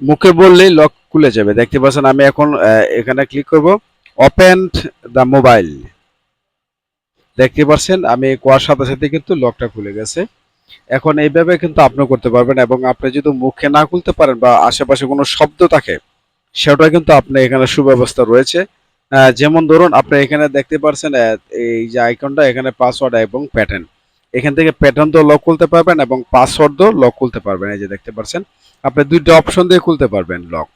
মুখে বললেই লক খুলে যাবে। দেখতে পাচ্ছেন, আমি এখন এখানে ক্লিক করব। ওপেন দ্য মোবাইল দেখতে পাচ্ছেন, আমি কোয়ার সাথে সাথে কিন্তু লকটা খুলে গেছে। এখন এইভাবে কিন্তু আপনি করতে পারবেন এবং আপনি যদি মুখে না খুলতে পারেন বা আশেপাশে কোনো শব্দ থাকে, সেটা কিন্তু আপনি এখানে সুব্যবস্থা রয়েছে। যেমন ধরুন, আপনি এখানে দেখতে পাচ্ছেন এই যে আইকনটা এখানে পাসওয়ার্ড এবং প্যাটার্ন এখান থেকে প্যাটার্ন তো লক খুলতে পারবেন এবং পাসওয়ার্ড লক খুলতে পারবেন, এই যে দেখতে পাচ্ছেন আপনি দুইটা অপশন দিয়ে খুলতে পারবেন লক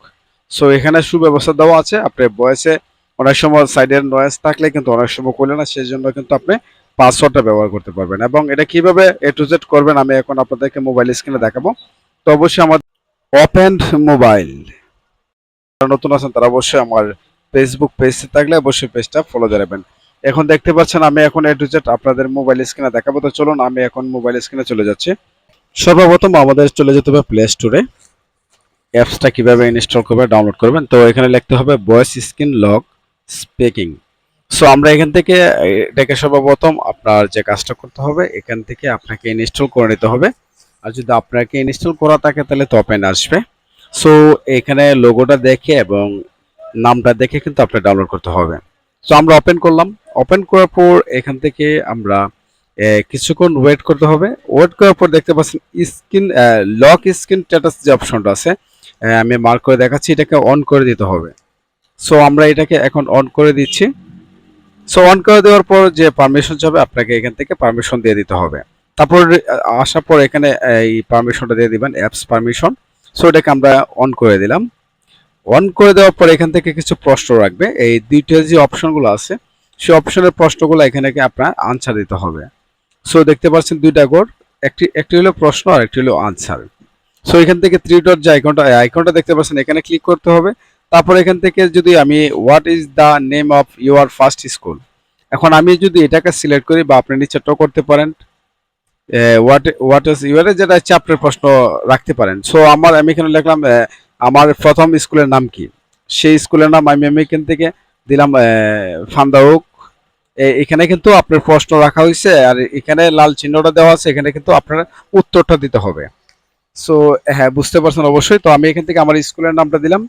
সো এখানে সুব্যবস্থা দেওয়া আছে, আপনি বয়সে অনেক সময় সাইডের নয়েস থাকলে কিন্তু অনেক সময় খুলে না সেই জন্য কিন্তু আপনি পাসওয়ার্ডটা ব্যবহার করতে পারবেন। এবং এটা কীভাবে এ টু জেড করবেন, আমি এখন আপনাদেরকে মোবাইল স্ক্রিনে দেখাবো। তো অবশ্যই আমার ওপেন মোবাইল নতুন আছেন তারা অবশ্যই আমার ফেসবুক পেজ থাকলে অবশ্যই পেজটা ফলো রাখবেন। এখন দেখতে পাচ্ছেন আমি এখন এ টু আপনাদের মোবাইল স্ক্রিনে দেখাবো। তো চলুন, আমি এখন মোবাইল স্ক্রিনে চলে যাচ্ছি। সর্বপ্রথম আমাদের চলে যেতে হবে প্লে স্টোরে অ্যাপসটা কীভাবে ইনস্টল করবে ডাউনলোড করবেন। তো এখানে লিখতে হবে voice screen lock speaking so আমরা এখান থেকে, এটাকে সর্বপ্রথম আপনার যে কাজটা করতে হবে, এখান থেকে আপনাকে ইনস্টল করে নিতে হবে। আর যদি আপনাকে ইনস্টল করা থাকে, তাহলে তো ওপেন আসবে। সো এখানে লোগোটা দেখে এবং নামটা দেখে কিন্তু আপনার ডাউনলোড করতে হবে। সো আমরা ওপেন করলাম। ওপেন করার পর এখান থেকে আমরা কিছুক্ষণ ওয়েট করতে হবে। ওয়েট করার পর দেখতে পাচ্ছেন স্ক্রিন লক স্ক্রিন স্ট্যাটাস যে অপশনটা আছে আমি মার্ক করে দেখাচ্ছি, এটাকে অন করে দিতে হবে। সো আমরা এটাকে এখন অন করে দিচ্ছি। সো অন করে দেওয়ার পর যে পারমিশন যাবে, আপনাকে এখান থেকে পারমিশন দিয়ে দিতে হবে। তারপর আসার পর এখানে এই পারমিশনটা দিয়ে দিবেন অ্যাপস পারমিশন সো এটাকে আমরা অন করে দিলাম। অন করে দেওয়ার পর এখান থেকে কিছু প্রশ্ন রাখবে। এই দুইটা যে অপশনগুলো আছে, সেই অপশনের প্রশ্নগুলো এখানে আপনার আনসার দিতে হবে। সো দেখতে পাচ্ছেন দুইটা কোড, একটি একটি হলো প্রশ্ন আর একটি হলো আনসার সো এখান থেকে থ্রি ডট যে আইকনটা আইকনটা দেখতে পাচ্ছেন, এখানে ক্লিক করতে হবে। তারপর এখান থেকে যদি আমি what is the name of your first school এখন আমি যদি এটাকে সিলেক্ট করি বা আপনি নিচেটাও করতে পারেন হোয়াট হোয়াট ইজ ইউর যেটা হচ্ছে আপনার প্রশ্ন রাখতে পারেন। সো আমার, আমি এখানে লিখলাম আমার প্রথম স্কুলের নাম কি? সেই স্কুলের নাম আমি আমি এখান থেকে দিলাম ফান্দাউক এখানে কিন্তু আপনার প্রশ্ন রাখা হয়েছে, আর এখানে লাল চিহ্নটা দেওয়া আছে, এখানে কিন্তু আপনার উত্তরটা দিতে হবে। সো হ্যাঁ বুঝতে পারছেন অবশ্যই। তো আমি এখান থেকে আমার স্কুলের নামটা দিলাম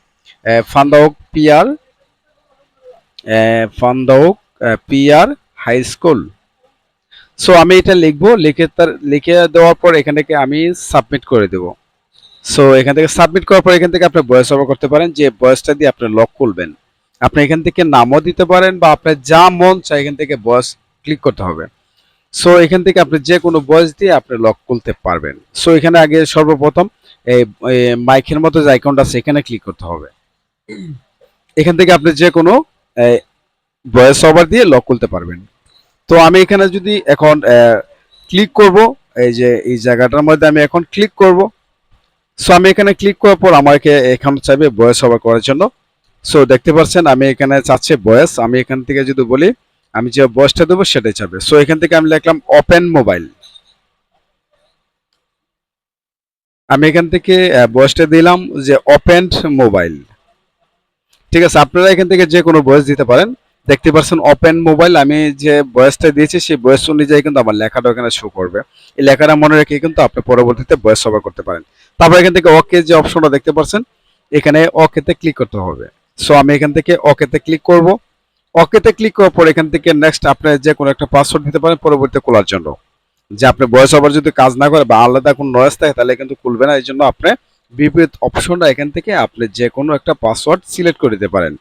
Phandauk Pir Phandauk Pir high school. So আমি এটা লিখব, লিখে তার, লিখে দেওয়ার পর এখানে আমি সাবমিট করে দেবো। সো এখান থেকে সাবমিট করার পর এখান থেকে আপনি ভয়েস ওভার করতে পারেন, যে ভয়েসটা দিয়ে আপনি লক খুলবেন আপনি এখান থেকে নামও দিতে পারেন বা আপনার যা মন চাই এখান থেকে ভয়েস ক্লিক করতে হবে। সো এখান থেকে আপনি যে কোনো ভয়েস দিয়ে আপনি লক খুলতে পারবেন। সো এখানে আগে সর্বপ্রথম এই মাইকের মতো যে আইকনটা আছে, এখানে ক্লিক করতে হবে। এখান থেকে আপনি যে কোনো ভয়েস ওভার দিয়ে লক খুলতে পারবেন। তো আমি এখানে যদি এখন ক্লিক করব, এই যে, এই জায়গাটার মধ্যে আমি এখন ক্লিক করব সো আমি এখানে ক্লিক করার পর আমাকে এখানে চাইবে বয়স ওভার করার জন্য। সো দেখতে পাচ্ছেন, আমি এখানে চাচ্ছি বয়স আমি এখান থেকে যদি বলি, আমি যে বয়সটা দেবো, সেটাই চাবে। সো এখান থেকে আমি লিখলাম ওপেন মোবাইল আমি এখান থেকে বয়সটা দিলাম যে ওপেন মোবাইল ঠিক আছে, আপনারা এখান থেকে যে কোনো বয়স দিতে পারেন। দেখতে পাচ্ছেন ওপেন মোবাইল আমি যে বয়সটা দিয়েছি সেই বয়স অনুযায়ী কিন্তু আমার লেখাটা এখানে শো করবে। এই লেখাটা মনে রেখে কিন্তু আপনি পরবর্তীতে বয়স ওভার করতে পারেন। তারপর এখান থেকে ওকে যে অপশনটা দেখতে পাচ্ছেন এখানে ওকেতে ক্লিক করতে হবে। সো আমি এখান থেকে ওকেতে ক্লিক করব। ওকেতে ক্লিক করার পর এখান থেকে নেক্সট আপনি যে কোনো একটা পাসওয়ার্ড দিতে পারেন, পরবর্তীতে খোলার জন্য। যে আপনি বয়স ওভার যদি কাজ না করে বা আলাদা কোনো নয়েজ থাকে, তাহলে কিন্তু খুলবে না। এই জন্য আপনি বিপরীত অপশনটা এখান থেকে আপনি যে কোনো একটা পাসওয়ার্ড সিলেক্ট করে দিতে পারেন।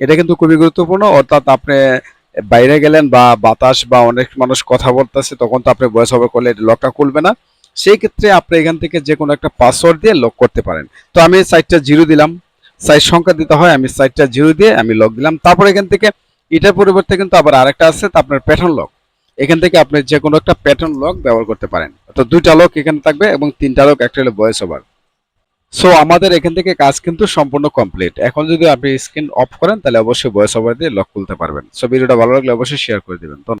এটা কিন্তু খুবই গুরুত্বপূর্ণ। অর্থাৎ আপনি বাইরে গেলেন বা বাতাস বা অনেক মানুষ কথা বলতেছে, তখন তো আপনি ভয়েস ওভার করলে লকটা খুলবে না। সেই ক্ষেত্রে আপনি এখান থেকে যে কোনো একটা পাসওয়ার্ড দিয়ে লক করতে পারেন। তো আমি সাইটটা জিরো দিলাম। সাইট সংখ্যা দিতে হয়, আমি সাইটটা জিরো দিয়ে আমি লক দিলাম। তারপর এখান থেকে এটার পরিবর্তে কিন্তু আবার আরেকটা আছে, তা আপনার প্যাটার্ন লক এখান থেকে আপনি যে কোনো একটা প্যাটার্ন লক ব্যবহার করতে পারেন। তো দুইটা লক এখানে থাকবে এবং তিনটা লক একটা হলো ভয়েস ওভার সো আমাদের এখান থেকে কাজ কিন্তু সম্পূর্ণ কমপ্লিট এখন যদি আপনি স্ক্রিন অফ করেন, তাহলে অবশ্যই ভয়েস ওভার দিয়ে লক খুলতে পারবেন। সো ভিডিওটা ভালো লাগলে অবশ্যই শেয়ার করে দেবেন।